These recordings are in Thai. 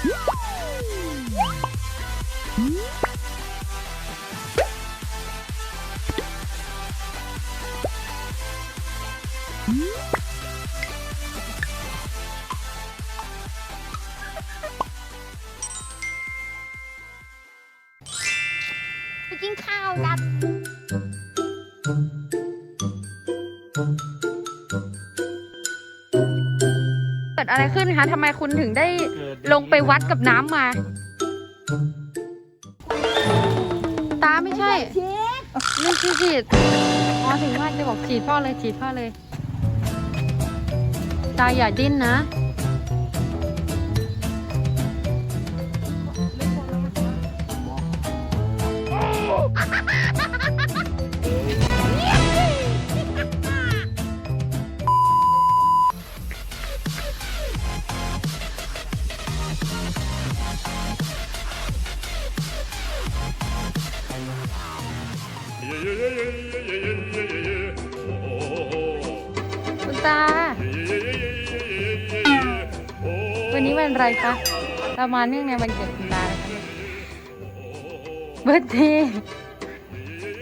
ไปกินข้าวกัน กิดอะไรขึ้นคะทำไมคุณถึงได้ลงไปวัดกับน้ำมา ตาไม่ใช่ไม่ใช่ฉีดอ๋อถึงว่าจะบอกฉีดพ่อเลยฉีดพ่อเลย ตาอย่าดิ้นนะ คุณตา วันนี้วันอะไรคะเรามาเนื่องในวันเกิดคุณตาเลยคะเบิร์ดเดย์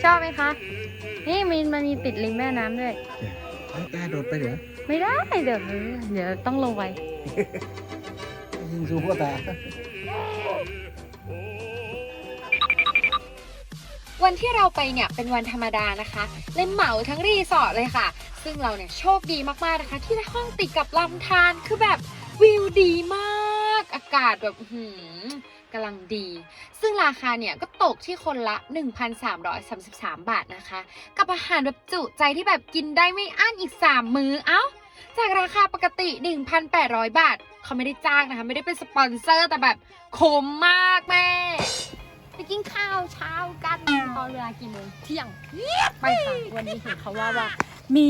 ชอบไหมคะ นี่มีมันมีติดริมแม่น้ำด้วยเอาตาโดดไปเดี๋ยวไม่ได้เดี๋ยวเดี๋ยวต้องลงไปยิงสู้พ่อตา วันที่เราไปเนี่ยเป็นวันธรรมดานะคะเลยเหมาทั้งรีสอร์ทเลยค่ะ ซึ่งเราเนี่ยโชคดีมากๆนะคะ ที่ได้ห้องติดกับลำธารคือแบบวิวดีมาก อากาศแบบหือกำลังดี ซึ่งราคาเนี่ยก็ตกที่คนละ 1,333 บาทนะคะ กับอาหารแบบจุใจที่แบบกินได้ไม่อั้นอีก 3 มื้อ เอ้า จากราคาปกติ 1,800 บาท เขาไม่ได้จ้างนะคะ ไม่ได้เป็นสปอนเซอร์แต่แบบคุ้มมากแม่ ไปกินข้าวเช้ากันตอนเวลากี่โมงเที่ยงไปค่ะวันนี้เห็นเขาว่าว่า มี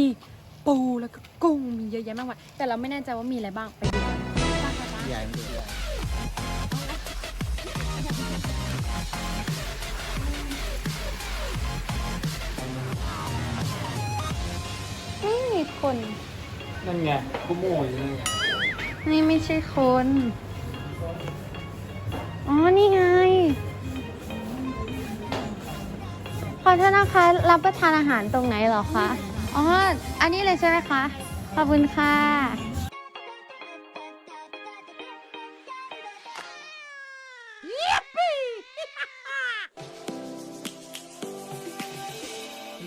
ปูแล้วก็กุ้งมีเยอะแยะมากมายแต่เราไม่แน่ใจว่ามีอะไรบ้างไปดูกันปค่ะใหญ่มันใหญ่ไม่มีคน นั่นไงกูโม่อยู่นั่นไงนี่ไม่ใช่คน อ๋อ นี่ไง อโทษนะคะรับประทานอาหารตรงไหนเหรอคะ อ๋อ อันนี้เลยใช่ไหมคะ ขอบคุณค่ะ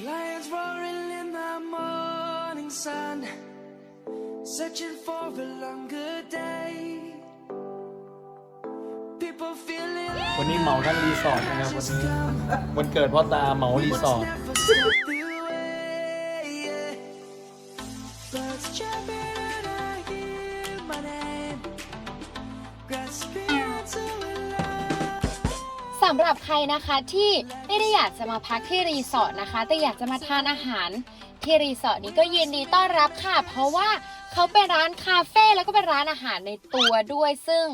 Lions roaring in the morning sun, searching for a longer day. วันนี้เหมาทั้งรีสอร์ทนะครับวันนี้วันเกิดพ่อตาเหมารีสอร์ท สำหรับใครนะคะที่ไม่ได้อยากจะมาพักที่รีสอร์ทนะคะ แต่อยากจะมาทานอาหารที่รีสอร์ทนี้ก็ยินดีต้อนรับค่ะ เพราะว่า เขาเป็นร้านคาเฟ่แล้วก็เป็นร้านอาหารในตัวด้วย ซึ่ง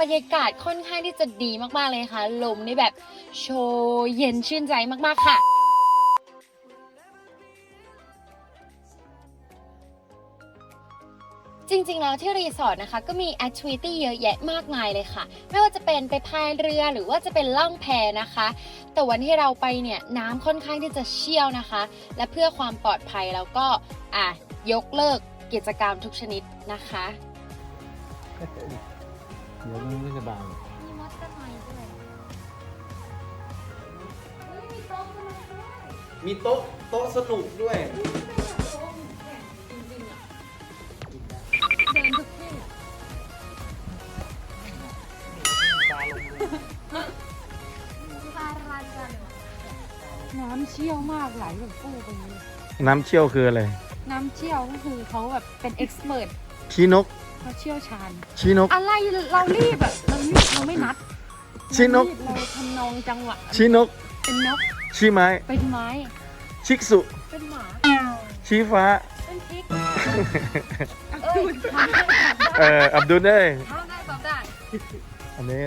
บรรยากาศค่อนข้างที่จะดีมากๆเลยค่ะ ลมนี่แบบโชยเย็นชื่นใจมากๆค่ะจริงๆ แล้วที่รีสอร์ทนะคะ ก็มีแอคทิวิตี้เยอะแยะมากมายเลยค่ะ ไม่ว่าจะเป็นไปพายเรือหรือว่าจะเป็นล่องแพนะคะ แต่วันที่เราไปเนี่ยน้ำค่อนข้างที่จะเชี่ยวนะคะ และเพื่อความปลอดภัยแล้วก็อะยกเลิก กิจกรรมทุกชนิดนะคะ เดี๋ยวมันไม่สบายมีมอเตอร์ไซค์ด้วยมีโต๊ะโต๊ะสนุกด้วยเดินทุกที่ปารันกันน้ำเชี่ยวมากไหลแบบฟูไปเลยน้ำเชี่ยวคืออะไร น้ำเชี่ยวก็คือเขาแบบเป็นเอ็กซ์เพรสชี้นก เขาเชี่ยวชาญ ชี้นก อะไรเรารีบอะเรารีบเราไม่นัดชี้นก เรารีบเราทำนองจังหวะชี้นก เป็นนกชี้ไม้ เป็นไม้ ชิกสุ เป็นหมา ชี้ฟ้า เป็นพริกเอ้ยทำได้ทำได้เอ่ออับดุลเอ้ยทำได้ตอบได้ อันนี้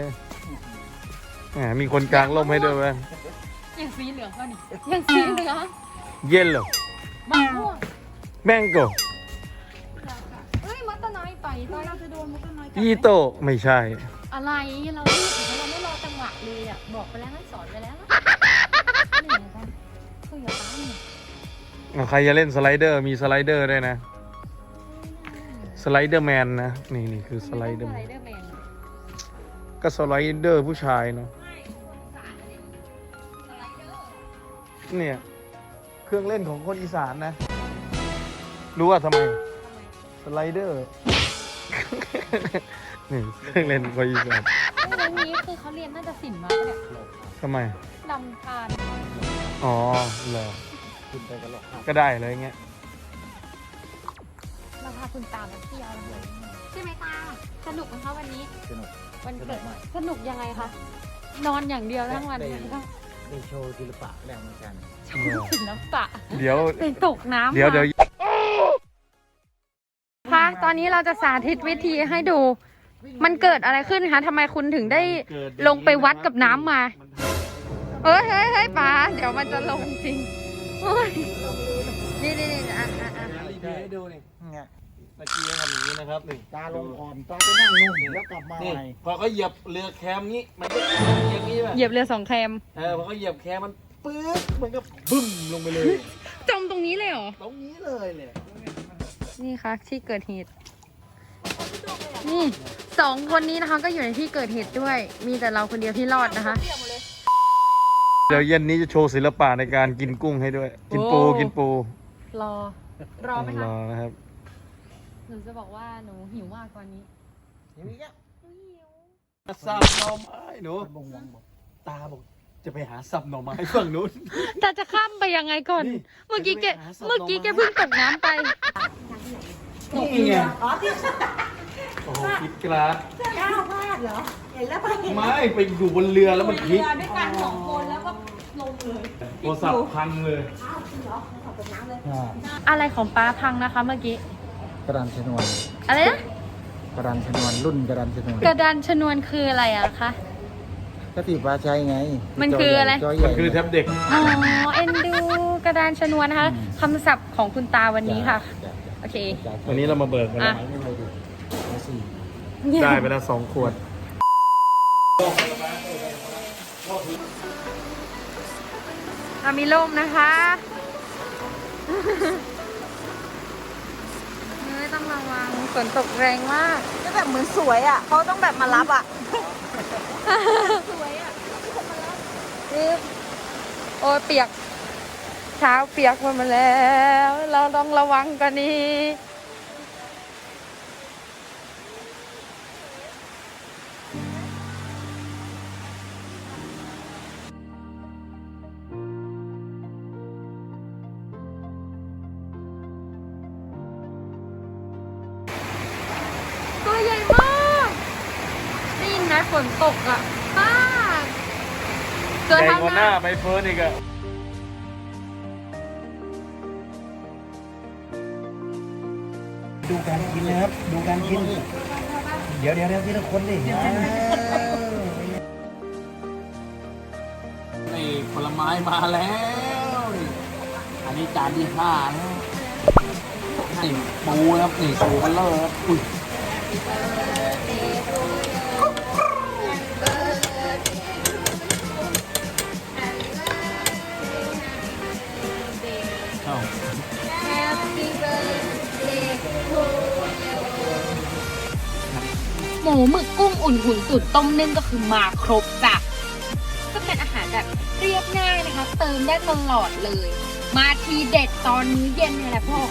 แหมมีคนกลางร่มให้ด้วยเว้ยอย่างสีเหลืองก็นี่อย่างสีเหลืองเย็นเหรอมะม่วง แมงโกเฮ้ยมัตตน้อยต่อยต่อยเราจะโดนมัตตน้อยอีโตไม่ใช่มอะไรเรารีบเราไม่รอจังหวะเลยอะบอกไปแล้วให้สอนไปแล้วเหนื่อยกันคุยกับป้าเนี่ยอะใครจะเล่นสไลเดอร์มีสไลเดอร์ด้วยนะ สไลเดอร์แมนนะ นี่นี่คือสไลเดอร์สแมไลนเดอร์แมนก็สไลเดอร์ผู้ชายเนาะเนี่ย เครื่องเล่นของคนอีสานนะ รู้ว่าทำไม สไลเดอร์ นี่เครื่องเล่นของคนอีสานเรื่องนี้คือเขาเรียนน่าจะศิลป์มาปะเนี่ยทำไม ลำคาญอ๋อเหรอก็ได้เลยเงี้ย เราพาคุณตามาเที่ยวเลยใช่ไหมตา สนุกไหมคะวันนี้ สนุกวันเกิดสนุกมากสนุกยังไงคะ นอนอย่างเดียวทั้งวันได้เลยก็ได้โชว์ศิลปะแรงเหมือนกัน ศิลปะเดี๋ยวไปตกน้ำเดี๋ยวมา เดี๋ยวคะต อนนี้เราจะสาธิตวิธีให้ดู มันเกิดอะไรขึ้นคะทำไมคุณถึงได้ลงไปวัดกับน้ำมาเฮ้ยเฮ้ยเฮ้ยป๋าเดี๋ยวมันจะลงจริงโอ้ยนี่นี่นี่อะอะอะรีวิวให้ดูนี่เนี่ยเมื่อกี้ทำอย่างนี้นะครับนี่ตาลงก่อนตาไปนั่งนุ่มแล้วกลับมานี่ใหม่พอเขาเหยียบเรือแคมงี้มันก็อย่างนี้ป่ะเหยียบเรือสองแคมเออพอเขาเหยียบแคมมันปื๊ดมันก็บึ้มลงไปเลย จมตรงนี้เลยเหรอ ตรงนี้เลยเนี่ยนี่ค่ะที่เกิดเหตุ นี่สองคนนี้นะคะก็อยู่ในที่เกิดเหตุด้วย มีแต่เราคนเดียวที่รอดนะคะ เดี๋ยวเย็นนี้จะโชว์ศิลปะในการกินกุ้งให้ด้วย กินปูโอ้ กินปูรอ รอไหมรคะอนะครับ หนูจะบอกว่าหนูหิวมากตอนนี้ สับหน่อไม้หนูตาบอกจะไปหาสับหน่อไม้ฝั่งนู้น แต่จะข้ามไปยังไงก่อน นี่เมื่อกี้แก จะไปหาสัตว์เมื่อกี้หน่แกอไม้เพิ่งตกน้ำไป นี่ไง โอ้โหพลิกกราดก้าวพลาดเหรอ เห็นแล้วไปเห็นไม่ไปอยู่บนเรือแล้วมันพลิกด้วยกันสองคนแล้วก็ลงเลยโทรศัพท์พังเลยอ้าวจริงเหรอขอบคุณน้ำเลย อะไรของป้าพังนะคะเมื่อกี้ กระดานชนวน อะไรนะ กระดานชนวนรุ่นกระดานชนวน กระดานชนวนคืออะไรอะคะก็ติปลาใช้ไง มันคืออะไรจใหญ่มันคือแท็บเด็ก อ๋อ เอ็นดูกระดานชนวนนะคะอืมคำศัพท์ของคุณตาวันนี้ค่ะจ้ะโอเคจ้ะวันนี้เรามาเบิกมา ได้ไปแล้วสองขวด เรามีร่มนะคะไม่ต้องระวังฝนตกแรงมาก ก็แบบเหมือนสวยอะเขาต้องแบบมารับอะปึ๊บโอ้ยเปียกเท้าเปียกหมดมาแล้ว เราต้องระวังกันนี้ นไหมฝนตกอะมากเกิใหนญ่เท่ากว่าหหน้าน้าใบเฟิร์นอีกอะดูการกินนะครับ ดูการกิน เดี๋ยวเดี๋ยวเดี๋ยวทีละคนดินี่ผลไม้มาแล้วนี่อันนี้จานที่ห้าแล้วนี่ปูนะครับนี่ปูกันเลยครับอุ้ย งอุ่นหุ่นตุ๋นต้มนึ่งก็คือมาครบจ้ะก็เป็นอาหารแบบเรียบง่ายนะคะ เติมได้ตลอดเลย มาทีเด็ดตอนมื้อเย็นเนี่ยแหละพ่อ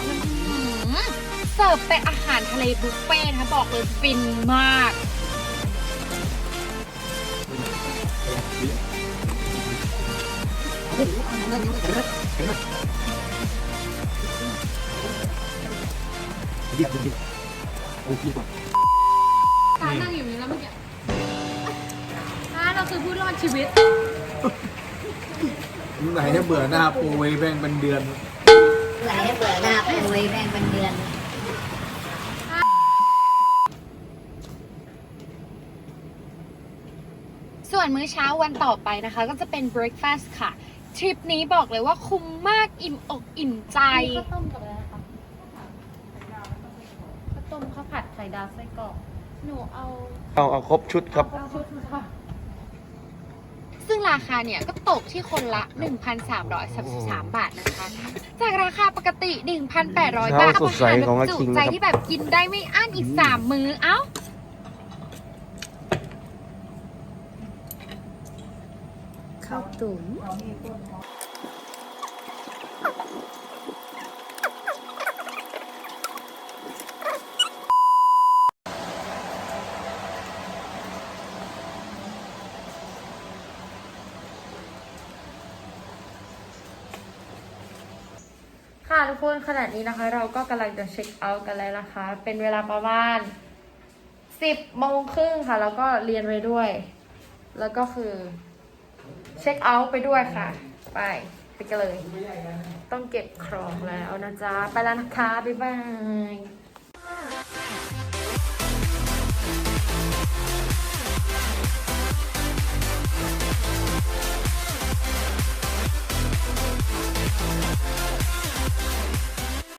เสิร์ฟเป็นอาหารทะเลบุฟเฟ่ต์นะคะบอกเลยฟินมากตานั่งอยู่นี้แล้วเมื่อกี้ คือผู้รอดชีวิต ไหนจะเบื่อหน้าปูไว้แบ่งเป็นเดือน ไหนเบื่อหน้าปุยแม่งเป็นเดือนส่วนมื้อเช้าวันต่อไปนะคะ ก็จะเป็น breakfast ค่ะ ทริปนี้บอกเลยว่าคุ้มมากอิ่มอกอิ่มใจ ข้าวต้มกับอะไรนะคะข้าวต้มข้าวผัดไข่ดาวไส้กรอกหนูเอาเอาเอาครบชุดครับเอาชุดค่ะซึ่ง ราคาเนี่ยก็ตกที่คนละ 1,333 บาทนะคะ จากราคาปกติ 1,800 บาทเช้าสดใสของอาจุคิงใจนะครับที่แบบกินได้ไม่อั้นอีก 3 มื้อเอ้า ข้าวตุ๋น ทุกคนขนาดนี้นะคะ เราก็กำลังจะเช็คเอาท์กันแล้วนะคะ เป็นเวลาประมาณสิบโมงครึ่งค่ะ แล้วก็เรียนไปด้วย แล้วก็คือ เช็คเอาท์ไปด้วยค่ะ ไปไปกันเลย ต้องเก็บของแล้วนะจ๊ะ ไปแล้วนะคะ บ๊ายบาย